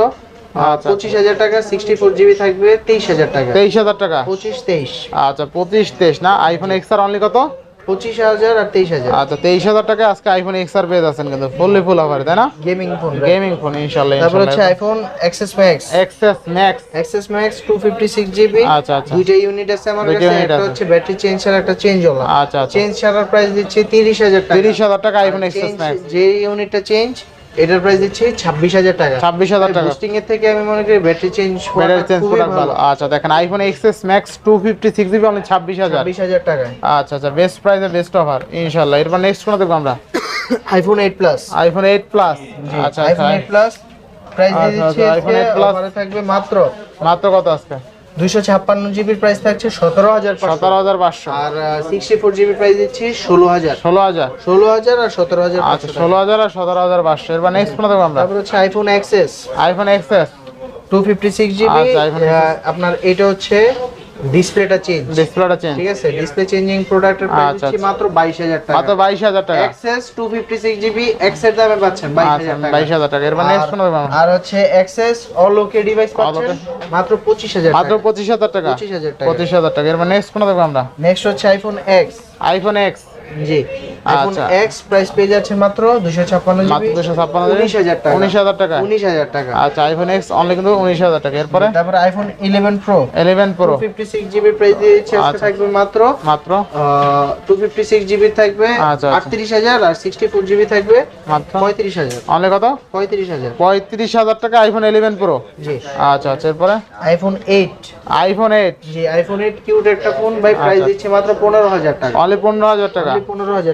আচ্ছা। পঁচিশ হাজার টাকা সিক্সটি ফোর জিবি থাকবে তেইশ হাজার টাকা। তেইশ হাজার টাকা? পঁচিশ তেইশ। আচ্ছা পঁচিশ তেইশ না? আইফোন এক্স আর অনলি কত? পঁচিশ হাজার আর তেইশ হাজার। আচ্ছা তেইশ হাজার টাকা আজকে আইফোন এক্স আর পেয়ে যাচ্ছেন কিন্তু ফুললি ফুল অফার তাই না? গেমিং ফোন গেমিং ফোন ইনশাল্লাহ তারপর হচ্ছে iPhone XS Max XS Max XS Max two fifty six GB আচ্ছা আচ্ছা। দুইটা ইউনিট আছে আমার কাছে একটা হচ্ছে ব্যাটারি চেঞ্জ ছাড়া একটা চেঞ্জ হলো আচ্ছা আচ্ছা। চেঞ্জ ছাড়ার প্রাইস দিচ্ছে তিরিশ হাজার টাকা। তিরিশ হাজার টাকা আইফোন Change- ম্যাক্স যে ইউনিটটা চেঞ্জ এটার প্রাইস দিচ্ছে ছাব্বিশ হাজার টাকা। ছাব্বিশ হাজার টাকা। বুস্টিং এর থেকে আমি মনে করি battery change battery change product ভালো। আচ্ছা দেখেন iPhone XS Max two fifty six GB only ছাব্বিশ হাজার। ছাব্বিশ হাজার টাকায়। আচ্ছা আচ্ছা বেস্ট প্রাইসে বেস্ট অফার ইনশাল্লাহ এরপর নেক্সট কোন দেখব আমরা। IPhone eight Plus iPhone eight Plus আচ্ছা আইফোন এইট প্লাস প্রাইস দিচ্ছে আচ্ছা, 8 Plus। অফারে থাকবে মাত্র। মাত্র কত আজকে? দুইশো ছাপ্পান্ন জিবির প্রাইস থাকছে সতেরো হাজার সতেরো হাজার পাঁচশো। আর সিক্সটি ফোর জিবির প্রাইস দিচ্ছি ষোলো হাজার। ষোলো হাজার। ষোলো হাজার আর সতেরো হাজার আচ্ছা ষোলো হাজার আর সতেরো হাজার পাঁচশো। এরপর নেক্সট ফোন দেবো আমরা। তারপর হচ্ছে iPhone XS iPhone two fifty six GB আচ্ছা, আপনার এটা হচ্ছে ডিসপ্লেটা চেঞ্জ ডিসপ্লেটা চেঞ্জ ঠিক আছে? ডিসপ্লে চেঞ্জিং প্রোডাক্টের প্রাইস হচ্ছে আচ্ছা। মাত্র বাইশ হাজার টাকা। মাত্র বাইশ হাজার টাকা। XS two fifty six GB এক্সের দামে পাচ্ছেন বাইশ আচ্ছা হাজার টাকা। বাইশ হাজার টাকা। এর মানে দেবো আর হচ্ছে এক্সএস অল ওকে ডিভাইস পাচ্ছেন মাত্র পঁচিশ হাজার মাত্র পঁচিশ হাজার টাকা। পঁচিশ হাজার টাকা। পঁচিশ হাজার টাকা। মানে নেক্সট কোন দেখব আমরা নেক্সট হচ্ছে আইফোন এক্স আইফোন এক্স জি। আচ্ছা। এক্স প্রাইস পেয়ে যাচ্ছে মাত্র দুশো ছাপ্পান্ন মাত্র জিবি দুশো ছাপ্পান্ন উনিশ হাজার টাকা। উনিশ হাজার টাকা? উনিশ হাজার টাকা। আচ্ছা আইফোন এক্স অনলি কিন্তু উনিশ হাজার টাকা। এরপরে? তারপরে iPhone eleven Pro eleven Pro fifty six GB price দিয়েছে আজকে আচ্ছা। থাকবে মাত্র মাত্র? টু ফিফটি সিক্স জিবি থাকবে আচ্ছা, আচ্ছা। আটত্রিশ হাজার আর সিক্সটি ফোর জিবি থাকবে মাত্র? পঁয়ত্রিশ হাজার। অনলি কত? পঁয়ত্রিশ হাজার। পঁয়ত্রিশ হাজার টাকা আইফোন ইলেভেন প্রো জি। আচ্ছা আচ্ছা এরপরে? আইফোন এইট আইফোন এইট জি আইফোন এইট কিউট একটা ফোন ভাই প্রাইস আচ্ছা। দিচ্ছে মাত্র পনেরো হাজার টাকা। অনলি পনেরো হাজার টাকা।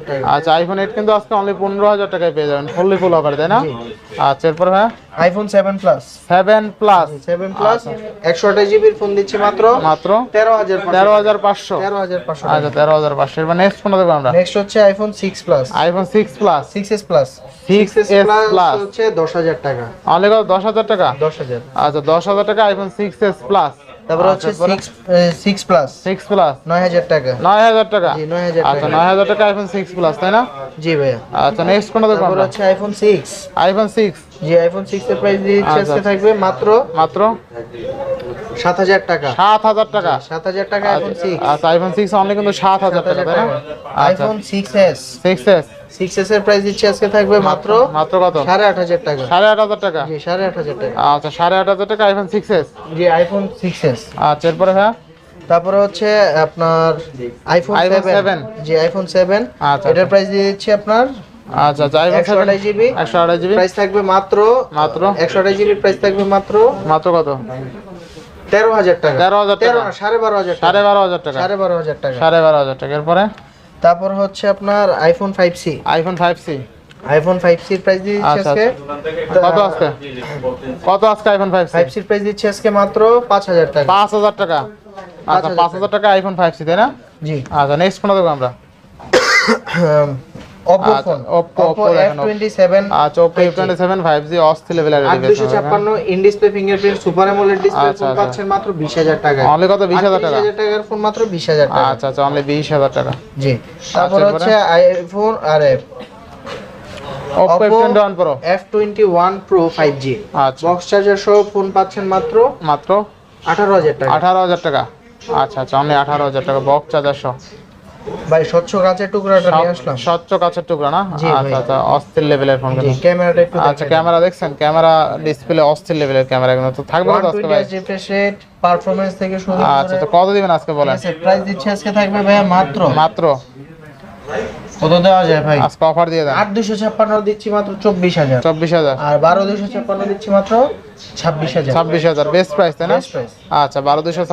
টাকা। আচ্ছা আইফোন এইট কিন্তু আজকে অনলি পনেরো হাজার টাকায় পেয়ে যাবেন ফুললি ফুল অফার তাই না? আচ্ছা এরপর হ্যাঁ? IPhone seven Plus seven Plus seven Plus একশো আঠাশ জিবির ফোন দিচ্ছি মাত্র। মাত্র তেরো হাজার তেরো হাজার পাঁচশো। তেরো হাজার পাঁচশো। আচ্ছা তেরো হাজার পাঁচশো। এরপর নেক্সট ফোন দেবো আমরা। নেক্সট হচ্ছে iPhone six Plus iPhone six Plus six S Plus six S Plus হচ্ছে দশ হাজার টাকা। অনলি দশ হাজার টাকা? দশ হাজার। আচ্ছা দশ হাজার টাকা আইফোন সিক্স এস প্লাস তারপর হচ্ছে six six Plus six Plus নয় হাজার টাকা। নয় হাজার টাকা? জি নয় হাজার আচ্ছা টাকা নয় হাজার টাকা আইফোন সিক্স প্লাস তাই না? জি ভাইয়া। আচ্ছা নেক্সট কোনটা দেখব আমরা হচ্ছে আইফোন সিক্স আইফোন সিক্স জি আইফোন সিক্স এর প্রাইস দিচ্ছে আচ্ছা, আজকে আচ্ছা। থাকবে মাত্র মাত্র? সাত হাজার টাকা। সাত হাজার টাকা? সাত হাজার টাকা আইফোন সিক্স আচ্ছা আইফোন সিক্স অনলি কিন্তু সাত হাজার টাকা তাই না? আচ্ছা। IPhone six S six S six S এর প্রাইস দিচ্ছে আজকে থাকবে মাত্র মাত্র কত? সাড়ে আট হাজার টাকা। সাড়ে আট হাজার টাকা? জি সাড়ে আট হাজার টাকা। আচ্ছা সাড়ে আট হাজার টাকা আইফোন সিক্স এস জি আইফোন সিক্স আচ্ছা এরপরে হ্যাঁ? তারপরে হচ্ছে আপনার আইফোন iPhone সেভেন 7 জি আইফোন সেভেন আচ্ছা, এটার প্রাইস দিয়ে দিচ্ছি আপনার আচ্ছা আচ্ছা আইফোন একশো সেভেন জিবি একশো আঠাশ জিবি প্রাইস থাকবে মাত্র মাত্র? একশো আঠাশ জিবি প্রাইস থাকবে মাত্র মাত্র কত? তেরো হাজার টাকা। তেরো হাজার টাকা। সাড়ে বারো হাজার টাকা। সাড়ে বারো হাজার টাকা। সাড়ে বারো হাজার টাকা। সাড়ে বারো হাজার টাকা। এরপরে? তারপর হচ্ছে আপনার iPhone five C iPhone five C iPhone 5c এর প্রাইস দিচ্ছে আচ্ছা, আজকে। কত আজকে? কত আজকে আইফোন ফাইভ সি ফাইভ সির প্রাইস দিচ্ছি আজকে মাত্র পাঁচ হাজার টাকা। পাঁচ হাজার টাকা? আচ্ছা হাজার পাঁচ হাজার টাকা আইফোন ফাইভ সি তাই না? জি। আচ্ছা নেক্সট ফোন দেখো আমরা। (coughs) অপো আচ্ছা, Oppo, Oppo টোয়েন্টি সেভেন আচ্ছা লেভেলের in display fingerprint super AMOLED display আচ্ছা, ফোন। পাচ্ছেন মাত্র বিশ হাজার টাকায়। অনলি কত? বিশ হাজার টাকা? হাজার টাকার ফোন মাত্র বিশ হাজার টাকা। আচ্ছা আচ্ছা অনলি টাকা। জি। তারপর হচ্ছে আইফোন আরে Oppo আচ্ছা। বক্স চার্জার সহ ফোন পাচ্ছেন মাত্র মাত্র? আঠারো হাজার টাকা। আঠারো হাজার টাকা। আচ্ছা আচ্ছা অনলি আঠারো হাজার টাকা বক্স চার্জার সহ। ভাই স্বচ্ছ কাঁচের টুকরাটা নিয়ে আসলাম। স্বচ্ছ কাচের টুকরা না? আচ্ছা আচ্ছা অস্থির লেভেলের ফোন জি ক্যামেরাটা একটু আচ্ছা ক্যামেরা দেখছেন? ক্যামেরা ডিসপ্লে অস্থির লেভেলের ক্যামেরা কিন্তু। তো থাকবে না আজকে ভাই? রিফ্রেশ রেট পারফরম্যান্স থেকে শুরু আচ্ছা তো কত দিবেন আজকে বলেন? প্রাইস দিচ্ছি আজকে থাকবে ভাই মাত্র মাত্র? কত দেওয়া যায় ভাই? আজকে অফার দিয়ে দুশো ছাপ্পান্ন দিচ্ছি মাত্র চব্বিশ হাজার। চব্বিশ হাজার। আর বারো দুশো ছাপ্পান্ন দিচ্ছি মাত্র ছাব্বিশ হাজার। ছাব্বিশ হাজার। বেস্ট প্রাইস তাই না? আচ্ছা বারো দুশো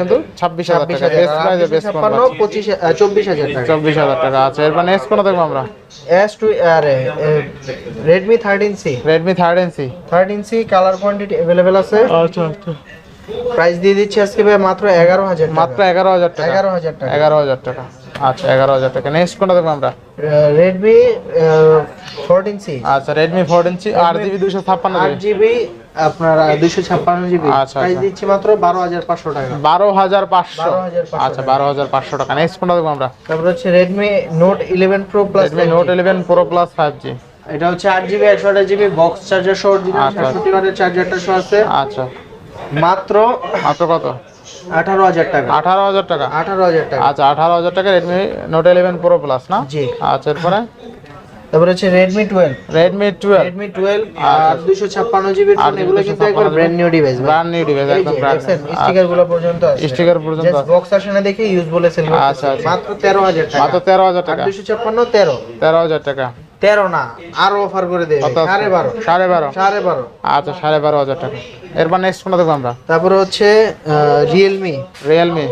কিন্তু ছাব্বিশ হাজার ছাব্বিশ টাকা বেস্ট প্রাইসে বেস্ট ছাপ্পান্ন পঁচিশ আহ, চব্বিশ হাজার টাকা। চব্বিশ হাজার টাকা। আচ্ছা এরপর নেক্সট কোনো দেখব আমরা। এস টু আরে Redmi thirteen C Redmi third NC thirteen C colour quantity available আছে। আচ্ছা আচ্ছা। প্রাইস দিয়ে দিচ্ছি আজকে ভাই মাত্র এগারো হাজার মাত্র এগারো হাজার টাকা। এগারো হাজার টাকা। এগারো হাজার টাকা। আচ্ছা এগারো হাজার টাকা। নেক্সট কোনটা দেখব আমরা? রেডমি ফোরটিন সি আচ্ছা রেডমি ফোর ইঞ্চি আট জিবি দুশো ছাপ্পান্ন জিবি। আপনার দুশো ছাপ্পান্ন জিবি। আচ্ছা, প্রাইস আচ্ছা। দিচ্ছি মাত্র বারো হাজার পাঁচশো টাকা। বারো হাজার পাঁচশো। 12,500 আচ্ছা বারো হাজার পাঁচশো টাকা। নেক্সট কোনটা দেখব আমরা? তারপর হচ্ছে Redmi Note eleven Pro Plus Redmi Note eleven Pro Plus five G এটা হচ্ছে আট জিবি একশো আঠাশ জিবি বক্স চার্জার সহ আচ্ছা। সাতষট্টি ওয়াটের চার্জারটা সহ আছে। আচ্ছা। মাত্র মাত্র কত? আঠারো হাজার টাকা। আঠারো হাজার টাকা? আঠারো হাজার টাকা। আচ্ছা আঠারো হাজার টাকা Redmi Note eleven Pro Plus না? জি। আচ্ছা এরপরে? তারপর হচ্ছে Redmi twelve Redmi twelve Redmi twelve আচ্ছা। আর দুশো ছাপ্পান্ন জিবির আর ফোন এগুলো কিন্তু একবার brand new device brand new device একদম ব্র্যান্ড স্টিকারগুলো পর্যন্ত আছে। স্টিকার পর্যন্ত। বক্স আসে না দেখে ইউজ বলেছেন আচ্ছা, আচ্ছা। মাত্র তেরো হাজার টাকা। মাত্র তেরো হাজার টাকা। দুশো ছাপ্পান্ন তেরো। তেরো হাজার টাকা। তেরো না আরও অফার করে দেবে? সাড়ে বারো। সাড়ে বারো। সাড়ে বারো। আচ্ছা সাড়ে বারো হাজার টাকা। এরপর নেক্সট কোনটা দেখব আমরা? তারপরে হচ্ছে Realme Realme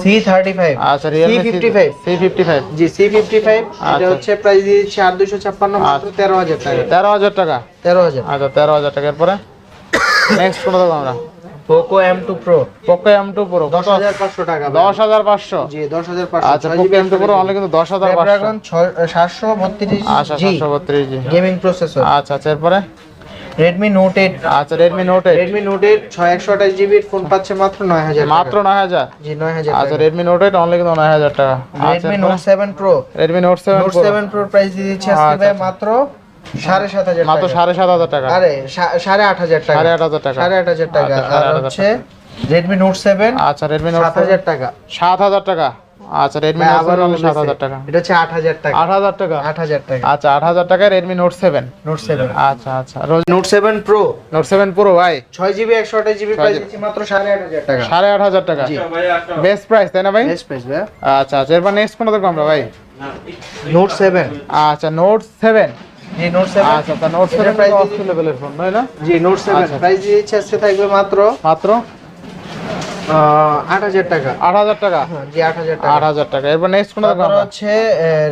C thirty five আচ্ছা Realme fifty five C fifty five G C fifty five এটা আচ্ছা। হচ্ছে প্রাইস দিয়ে দিচ্ছি আট দুশো ছাপ্পান্ন মাত্র তেরো হাজার টাকা। তেরো হাজার টাকা? তেরো হাজার। আচ্ছা তেরো হাজার টাকা। এরপরে? (coughs) নেক্সট কোনটা দেখব আমরা? Poco M two Pro Poco M two Pro দশ হাজার পাঁচশো টাকা। দশ হাজার পাঁচশো? জি দশ হাজার পাঁচশো। আচ্ছা Poco M two Pro only কিন্তু দশ হাজার পাঁচশো। সাতশো বত্রিশ আচ্ছা সাতশো বত্রিশ জি। গেমিং প্রসেসর আচ্ছা আচ্ছা এরপরে? রেডমি নোট এইট আচ্ছা Redmi Note eight Redmi Note eight ছয় একশো আঠাশ জিবির ফোন পাচ্ছে মাত্র নয় হাজার মাত্র নয় হাজার? জি নয় হাজার আচ্ছা রেডমি নোট এইট অনলি কিন্তু নয় হাজার টাকা। আচ্ছা Redmi Note seven Pro Redmi Note seven Note seven Pro price দিয়ে দিচ্ছি আজকে আচ্ছা, ভাই আচ্ছা। মাত্র সাড়ে সাত হাজার মাত্র সাড়ে সাত হাজার টাকা আরে সাড়ে আট হাজার টাকা সাড়ে আট হাজার টাকা সাড়ে আট হাজার টাকা আচ্ছা, আর হচ্ছে রেডমি নোট সেভেন আচ্ছা রেডমি নোট সাত হাজার টাকা সাত হাজার টাকা আচ্ছা রেডমি নোট সেভেন সাত হাজার টাকা এটা হচ্ছে আট হাজার টাকা আট হাজার টাকা আট হাজার টাকা আচ্ছা আট হাজার টাকায় Redmi Note seven Note seven আচ্ছা আচ্ছা Note seven Pro Note seven পুরো ভাই ছয় জিবি একশো আঠাশ জিবি প্রাইস মাত্র সাড়ে আট হাজার টাকা সাড়ে আট হাজার টাকা বেস্ট প্রাইস তাই না ভাই বেস্ট প্রাইস ভাই আচ্ছা আচ্ছা এরপর নেক্সট কোনটা দেখব আমরা ভাই নোট সেভেন আচ্ছা নোট সেভেন জি নোট সেভেন আচ্ছা তা নোট এটার প্রাইস দিচ্ছি- লেভেলের ফোন তাই না? জি নোট সেভেন আচ্ছা। প্রাইস দিয়ে আজকে থাকবে মাত্র? মাত্র? আট হাজার টাকা। আট হাজার টাকা? হ্যাঁ, জি আট হাজার টাকা। আট হাজার টাকা। এরপর নেক্সট কোনটা দেখব আমরা? হচ্ছে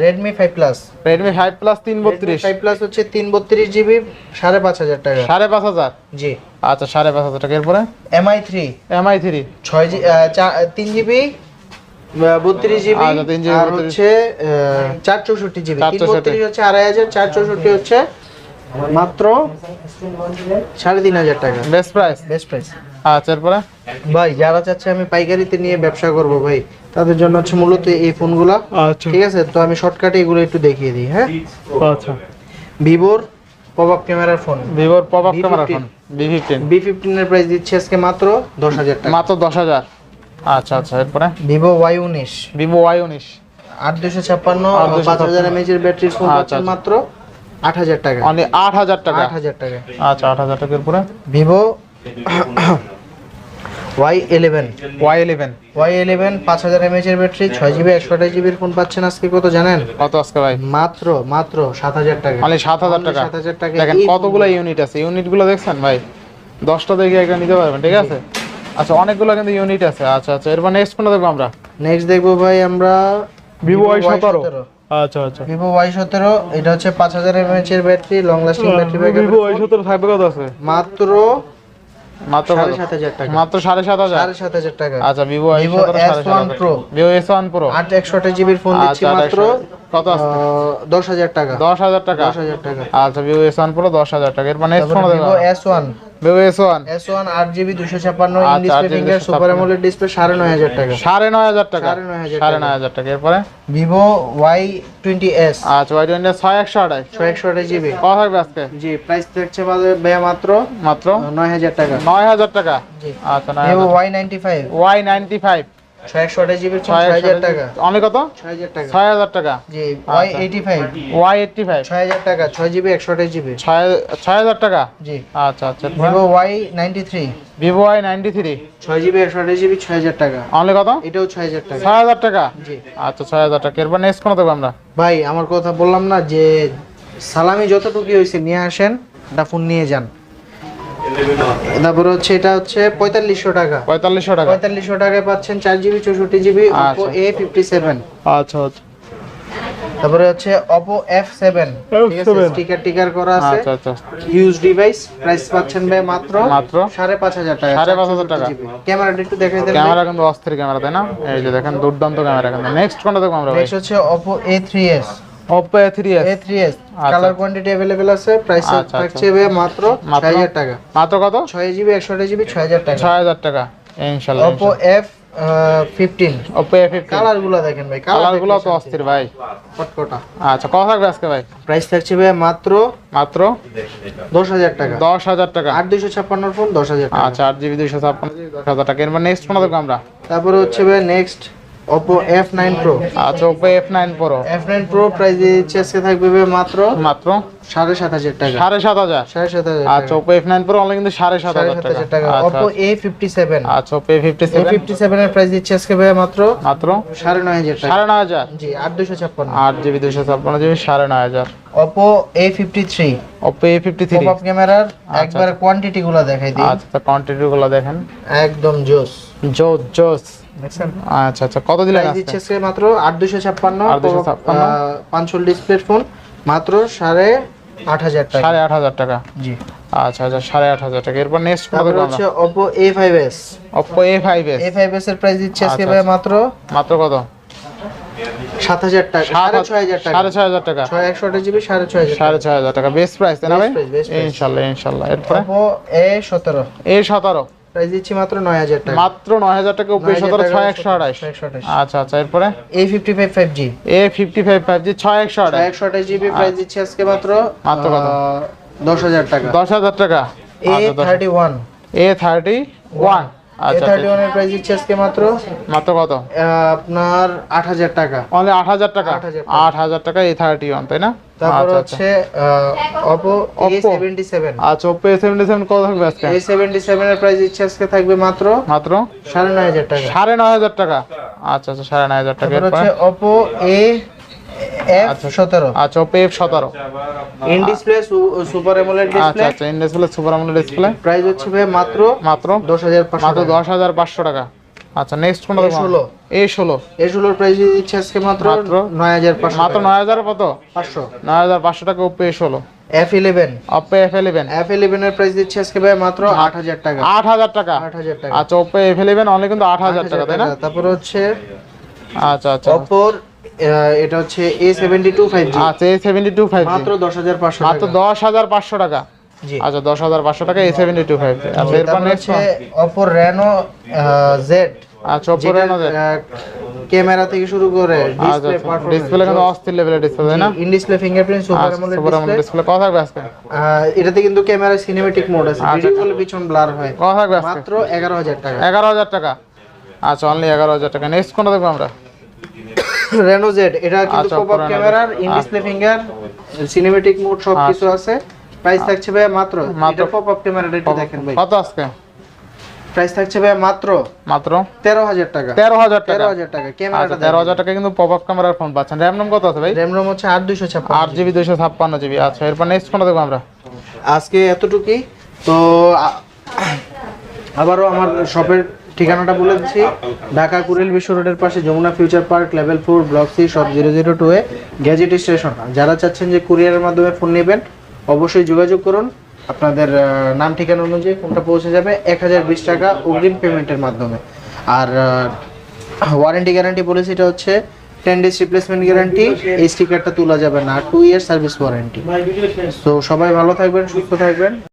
Redmi five Plus Redmi five Plus তিন বত্রিশ। ফাইভ প্লাস হচ্ছে তিন বত্রিশ জিবি সাড়ে পাঁচ হাজার টাকা। সাড়ে পাঁচ হাজার? জি। আচ্ছা সাড়ে পাঁচ হাজার টাকা। এরপরে? এমআই থ্রি এমআই থ্রি ছয় জি আহ, তিন জিবি বত্রিশ জিবি আচ্ছা, আর হচ্ছে চার চৌষট্টি জিবি। বত্রিশ হচ্ছে আড়াই হাজার চার চৌষট্টি হচ্ছে মাত্র সাড়ে তিন হাজার টাকা। বেস্ট প্রাইস বেস্ট প্রাইস আচ্ছা ভাই যারা চাচ্ছে আমি পাইকারিতে নিয়ে ব্যবসা করব ভাই তাদের জন্য হচ্ছে মূলত এই ফোনগুলা। আচ্ছা। ঠিক আছে? তো আমি শর্টকাটে এগুলো একটু দেখিয়ে দিই হ্যাঁ? আচ্ছা। ভিভোর পপ আপ ক্যামেরার ফোন ভিভোর pop up V15 camera phone V fifteen V ফিফটিনের price দিচ্ছে আজকে মাত্র দশ হাজার টাকা। মাত্র দশ হাজার? আচ্ছা আচ্ছা এরপরে? ভিভো ওয়াই উনিশ। ভিভো ওয়াই উনিশ। আট দুশো ছাপ্পান্ন 8256 পাঁচ হাজার এমএচ এর ব্যাটারির ফোন আচ্ছা, আচ্ছা। মাত্র আট হাজার টাকা। অনলি আট হাজার টাকা? আট হাজার টাকা। আচ্ছা আট হাজার টাকা এরপরে? Vivo Y eleven. Y eleven. Y eleven পাঁচ হাজার এমএচ এর ব্যাটারি ছয় জিবি একশো আঠাশ জিবির ফোন পাচ্ছেন আজকে কত জানেন? কত আজকে ভাই? মাত্র মাত্র সাত হাজার টাকা। অনলি সাত হাজার টাকা। সাত হাজার টাকা। দেখেন কতগুলো ইউনিট আছে। ইউনিটগুলো দেখছেন ভাই? দশটা থেকে একটা নিতে পারবেন ঠিক আছে? আচ্ছা অনেকগুলো কিন্তু ইউনিট আছে। আচ্ছা আচ্ছা এরপর নেক্সট কোনটা দেখব আমরা? নেক্সট দেখব ভাই আমরা ভিভো ওয়াই সতেরো। আচ্ছা আচ্ছা। ভিভো ওয়াই সতেরো এটা হচ্ছে পাঁচ হাজার এর battery long lasting battery Vivo Y সতেরো থাকবে কত আছে? মাত্র মাত্র মাত্র সাড়ে সাত হাজার? সাড়ে সাত হাজার টাকা। আচ্ছা ভিভো ওয়াই Vivo সতেরো সাড়ে সাত S1 হাজার Pro। Vivo S one Pro আট একশো জিবির ফোন দিচ্ছি আচ্ছা মাত্র। কত আছে? 10000 টাকা। 10000 টাকা? 10000 টাকা। আচ্ছা ভিভো S1 Pro 10000 টাকা। এর মানে S1 Vivo S1 Vivo S1 S1 8GB 256 in display finger super AMOLED display 9500 টাকা। 9500 টাকা? 9500 টাকা। এরপরে? ভিভো Y20s আচ্ছা Y20s 6128 6128GB কত হবে আজকে? জি প্রাইস থাকছে বাজারে ব্যয় মাত্র মাত্র? 9000 টাকা। 9000 টাকা? আচ্ছা ভিভো Y95 Y95 অনেক কত? ছয় হাজার টাকা। Y. Eighty five Y five ছয় হাজার টাকা ছয় জিবি একশো আঠাশ জিবি। ছয় হাজার টাকা? জি। আচ্ছা আচ্ছা। Vivo Y ninety three Vivo Y ninety three ছয় জিবি একশো আঠাশ জিবি ছয় হাজার টাকা। অনলি কত? এটাও ছয় হাজার টাকা। ছয় হাজার টাকা? জি। আচ্ছা ছয় হাজার টাকা। এরপর নেক্সট কোনো দেবো আমরা? ভাই আমার কথা বললাম না যে সালামি যতটুকু হয়েছে নিয়ে আসেন ফোন নিয়ে যান। তারপরে হচ্ছে এটা হচ্ছে পঁয়তাল্লিশশো টাকা। পঁয়তাল্লিশশো টাকা? পঁয়তাল্লিশশো টাকায় পাচ্ছেন চার জিবি চৌষট্টি GB Oppo A fifty seven আচ্ছা আচ্ছা। তারপরে হচ্ছে অপো এফ সেভেন আছে স্টিকার টিকার করা আছে। আচ্ছা আচ্ছা। হিউজ ডিভাইস প্রাইস পাচ্ছেন ভাই মাত্র মাত্র? 5500 টাকা। 5500 টাকা। ক্যামেরাটা একটু দেখাই দেন ক্যামেরা কিন্তু অস্থির ক্যামেরা তাই না? এই যে দেখেন দুর্দান্ত ক্যামেরা কিন্তু। নেক্সট কোনটা দেখব আমরা নেক্সট হচ্ছে three S Oppo A3s A3s colour quantity available আছে প্রাইস আচ্ছা, আচ্ছা। থাকছে মাত্র 6000 টাকা। মাত্র কত? 6 জিবি 128 জিবি 6000 টাকা। 6000 টাকা। ইনশাআল্লাহ Oppo F কালারগুলো দেখেন ভাই কালারগুলো তো অস্থির ভাই। আচ্ছা ভাই? প্রাইস মাত্র মাত্র? 10000 টাকা। 10000 টাকা। 8256 ফোন 10000 টাকা। আচ্ছা জিবি 256 10000 টাকা। এর মানে নেক্সট আমরা? তারপরে হচ্ছে নেক্সট এফ নাইন প্রো আচ্ছা nine Pro F nine Pro price দিচ্ছে আজকে থাকবে মাত্র মাত্র? সাড়ে সাত হাজার টাকা। সাড়ে সাত হাজার? সাড়ে সাত হাজার আচ্ছা এফ নাইন প্রো অনলাইন কিন্তু সাড়ে সাত হাজার টাকা। আচ্ছা ফিফটি সেভেন আচ্ছা Oppo A fifty A seven fifty সেভেনের প্রাইস দিচ্ছে আজকে ভাই মাত্র মাত্র? সাড়ে নয় হাজার টাকা। সাড়ে নয় হাজার? জি আট দুশো ছাপ্পান্ন। আট জিবি দুইশো ছাপ্পান্ন জিবি সাড়ে নয় হাজার। Oppo A fifty three pop up ক্যামেরার একবার কোয়ান্টিটি গুলো দেখাই দিই। আচ্ছা কোয়ান্টিটি গুলো দেখেন। একদম জোস। জোস জোস। আচ্ছা আচ্ছা কত দিলেন দিচ্ছে আজকে মাত্র আট দুশো ছাপ্পান্ন। 8256 ডিসপ্লে ফোন মাত্র সাড়ে আট হাজার টাকা। সাড়ে আট হাজার টাকা? জি। আচ্ছা আচ্ছা সাড়ে আট হাজার টাকা। এরপর নেক্সট কত হচ্ছে Oppo A5s Oppo A five S A5s এর প্রাইস দিচ্ছে আজকে আচ্ছা, ভাই। মাত্র মাত্র কত? সাত হাজার টাকা সাড়ে ছয় হাজার টাকা। সাড়ে ছয় হাজার টাকা। ছয় একশো আঠাশ জিবি সাড়ে ছয় হাজার সাড়ে ছয় হাজার টাকা। বেস্ট প্রাইস তাই না ভাই. ইনশাল্লাহ ইনশাল্লাহ। এরপরে? Oppo A17 এ সতেরো। প্রাইস দিচ্ছি মাত্র 9000 টাকা। মাত্র 9000 টাকা উপরে 17128 আচ্ছা আচ্ছা এরপরে? A55 5G A55 5G 6128 6128 GB price দিচ্ছি আজকে মাত্র মাত্র কত? 10000 টাকা। 10000 টাকা। A31 A31 আচ্ছা থার্টি প্রাইস দিচ্ছি আজকে মাত্র? মাত্র কত? আপনার আট হাজার টাকা। অনলি আট হাজার টাকা? 8,000 টাকা। এ থার্টি ওয়ান তাই না? তারপর আচ্ছা আচ্ছা। হচ্ছে এ Oppo। সেভেন্টি সেভেন আচ্ছা ওপো এ সেভেন্টি সেভেন কত থাকবে আজকে? এ সেভেন্টি সেভেনের প্রাইস দিচ্ছি আজকে থাকবে মাত্র মাত্র? সাড়ে নয় হাজার টাকা। সাড়ে নয় হাজার টাকা। আচ্ছা আচ্ছা সাড়ে নয় হাজার টাকা তারপর হচ্ছে অপো এ এফ আচ্ছা। সতেরো। আচ্ছা ওপো এফ সতেরো। ইন ডিসপ্লে সুপার এমোলেড আচ্ছা ডিসপ্লে আচ্ছা in display super AMOLED display price হচ্ছে ভাই মাত্র মাত্র দশ হাজার পাঁচশো মাত্র দশ হাজার পাঁচশো টাকা। আচ্ছা নেক্সট কোনটা A16 এ ষোলো। এ ষোলোর প্রাইস দিচ্ছে আজকে মাত্র নয় হাজার পাঁচশো মাত্র নয় হাজার কত? পাঁচশো। নয় হাজার পাঁচশো টাকা ওপো এ ষোলো। F eleven Oppo F eleven F ইলেভেনের প্রাইস দিচ্ছে আজকে ভাই মাত্র আট হাজার টাকা। আট হাজার টাকা। আট হাজার টাকা। আচ্ছা ওপো এফ ইলেভেন অনলি কিন্তু আট হাজার টাকা তাই না? তারপর হচ্ছে আচ্ছা আচ্ছা। অপোর এটা হচ্ছে A seventy two five G আচ্ছা এ সেভেন্টি টু ফাইভ মাত্র দশ হাজার পাঁচশো মাত্র টাকা। দশ হাজার পাঁচশো টাকা। জি। আচ্ছা দশ হাজার পাঁচশো টাকা এ সেভেন্টি টু ফাইভ আচ্ছা এরপর নেক্সট হচ্ছে অপোর রেনো জেড আচ্ছা ওপো রেনো ক্যামেরা থেকে শুরু করে আচ্ছা ডিসপ্লে কিন্তু অস্থির লেভেলের ডিসপ্লে তাই না? ইন ডিসপ্লে ফিঙ্গারপ্রিন্ট সুপার আচ্ছা AMOLED super AMOLED display display কত থাকবে আজকে? এটাতে কিন্তু ক্যামেরা সিনেমেটিক মোড আছে। ভিডিও কলে পিছন ব্লার হয়। কত থাকবে আজকে? মাত্র এগারো হাজার টাকা। এগারো হাজার টাকা। আচ্ছা অনলি এগারো হাজার টাকা। নেক্সট কোনটা দেখব আমরা? রেনো জেড এটা কিন্তু পপ আপ Renault Z। ক্যামেরার in display finger cinematic mode সব কিছু আছে। প্রাইস থাকছে ভাই মাত্র। মাত্র- এটা পপ আপ ক্যামেরাটা একটু দেখেন ভাই। কত আজকে? প্রাইস থাকছে ভাই মাত্র মাত্র? তেরো হাজার টাকা। তেরো হাজার টাকা। তেরো হাজার টাকা ক্যামেরাটা তেরো হাজার টাকা কিন্তু পপ আপ ক্যামেরার ফোন পাচ্ছেন। র্যাম নাম কত আছে ভাই? র্যাম রোম হচ্ছে আট দুইশো ছাপ্পান্ন আট জিবি দুইশো ছাপ্পান্ন জিবি। আচ্ছা এরপর নেক্সট কোনটা দেখব আমরা। আজকে এতটুকুই। তো আবারও আমার শপের ঠিকানাটা বলে দিচ্ছি। ঢাকা কুড়িল বিশ্ব রোডের পাশে Jamuna future park level four block C সব zero zero two A gadget station. যারা চাচ্ছেন যে কুরিয়ারের মাধ্যমে ফোন নেবেন অবশ্যই যোগাযোগ করুন। আপনাদের নাম ঠিকানা অনুযায়ী ফোনটা পৌঁছে যাবে এক হাজার বিশ টাকা অগ্রিম পেমেন্টের মাধ্যমে। আর ওয়ারেন্টি গ্যারান্টি পলিসিটা হচ্ছে টেন ডেজ রিপ্লেসমেন্ট গ্যারান্টি এই স্টিকারটা তোলা যাবে না টু ইয়ার সার্ভিস ওয়ারেন্টি তো সবাই ভালো থাকবেন সুস্থ থাকবেন।